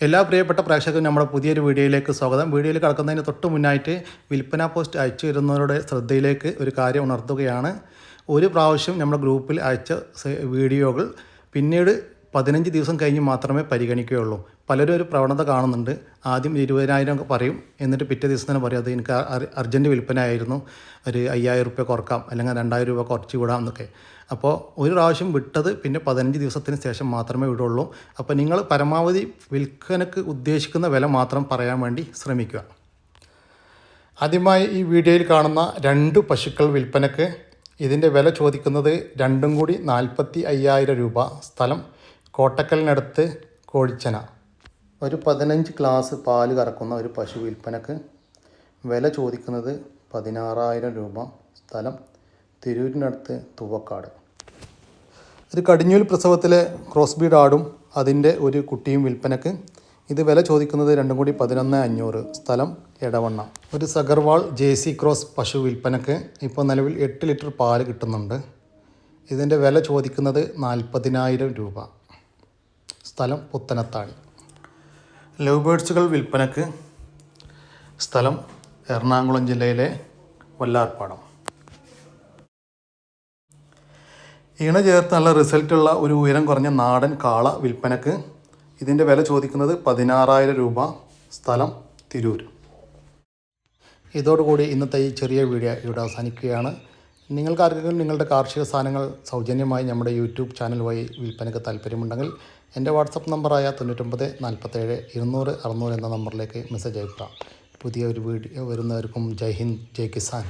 എല്ലാ പ്രിയപ്പെട്ട പ്രേക്ഷകരും നമ്മുടെ പുതിയൊരു വീഡിയോയിലേക്ക് സ്വാഗതം. വീഡിയോയിൽ കടക്കുന്നതിന് തൊട്ട് മുന്നായിട്ട് വിൽപ്പന പോസ്റ്റ് അയച്ചു വരുന്നവരുടെ ശ്രദ്ധയിലേക്ക് ഒരു കാര്യം ഉണർത്തുകയാണ്. ഒരു പ്രാവശ്യം നമ്മുടെ ഗ്രൂപ്പിൽ അയച്ച വീഡിയോകൾ പിന്നീട് പതിനഞ്ച് ദിവസം കഴിഞ്ഞ് മാത്രമേ പരിഗണിക്കുകയുള്ളൂ. പലരും ഒരു പ്രവണത കാണുന്നുണ്ട്. ആദ്യം ഇരുപതിനായിരം ഒക്കെ പറയും. എന്നിട്ട് പിറ്റേ ദിവസം തന്നെ പറയും അത് എനിക്ക് അർ- അർജന്റ് വിൽപ്പന ആയിരുന്നു ഒരു അയ്യായിരം റുപ്യ കുറക്കാം. അല്ലെങ്കിൽ രണ്ടായിരം രൂപ കുറച്ച് വിടാം എന്നൊക്കെ. അപ്പോൾ ഒരു പ്രാവശ്യം വിട്ടത് പിന്നെ പതിനഞ്ച് ദിവസത്തിന് ശേഷം മാത്രമേ വിടുള്ളൂ. അപ്പോൾ നിങ്ങൾ പരമാവധി വിൽപ്പനക്ക് ഉദ്ദേശിക്കുന്ന വില മാത്രം പറയാൻ വേണ്ടി ശ്രമിക്കുക. ആദ്യമായി ഈ വീഡിയോയിൽ കാണുന്ന രണ്ട് പശുക്കൾ വിൽപ്പനക്ക് ഇതിന്റെ വില ചോദിക്കുന്നത് രണ്ടും കൂടി നാൽപ്പത്തി അയ്യായിരം രൂപ സ്ഥലം. കോട്ടക്കലിനടുത്ത് കോഴിച്ചന. ഒരു പതിനഞ്ച് ക്ലാസ് പാൽ കറക്കുന്ന ഒരു പശു വിൽപ്പനക്ക് വില ചോദിക്കുന്നത് പതിനാറായിരം രൂപ സ്ഥലം തിരൂരിനടുത്ത് തുവക്കാട്. ഒരു കടിഞ്ഞൂൽ പ്രസവത്തിലെ ക്രോസ് ബീഡ് ആടും അതിന്റെ ഒരു കുട്ടിയും വിൽപ്പനക്ക് ഇത് വില ചോദിക്കുന്നത് രണ്ടും കൂടി പതിനൊന്ന് അഞ്ഞൂറ് സ്ഥലം എടവണ്ണ. ഒരു സഗർവാൾ ജെ സി ക്രോസ് പശു വിൽപ്പനക്ക് ഇപ്പോൾ നിലവിൽ എട്ട് ലിറ്റർ പാൽ കിട്ടുന്നുണ്ട്. ഇതിന്റെ വില ചോദിക്കുന്നത് നാൽപ്പതിനായിരം രൂപ. സ്ഥലം പുത്തനത്താണി. ലവ് ബേഡ്സുകൾ വിൽപ്പനക്ക് സ്ഥലം എറണാകുളം ജില്ലയിലെ വല്ലാർപ്പാടം ഇണ ചേർത്ത് നല്ല റിസൾട്ടുള്ള ഒരു ഉയരം കുറഞ്ഞ നാടൻ കാള വിൽപ്പനക്ക് ഇതിന്റെ വില ചോദിക്കുന്നത് പതിനാറായിരം രൂപ സ്ഥലം തിരൂർ ഇതോടുകൂടി ഇന്നത്തെ ഈ ചെറിയ വീഡിയോ ഇവിടെ അവസാനിക്കുകയാണ്. നിങ്ങൾക്ക് ആർക്കെങ്കിലും നിങ്ങളുടെ കാർഷിക സാധനങ്ങൾ സൗജന്യമായി നമ്മുടെ യൂട്യൂബ് ചാനൽ വഴി വിൽപ്പനയ്ക്ക് താല്പര്യമുണ്ടെങ്കിൽ എന്റെ വാട്സപ്പ് നമ്പറായ തൊണ്ണൂറ്റൊമ്പത് നാൽപ്പത്തേഴ് ഇരുന്നൂറ് അറുന്നൂറ് എന്ന നമ്പറിലേക്ക് മെസ്സേജ് അയക്കുക പുതിയ ഒരു വീഡിയോ വരുന്നവർക്കും ജയ് ഹിന്ദ് ജയ് കിസാൻ.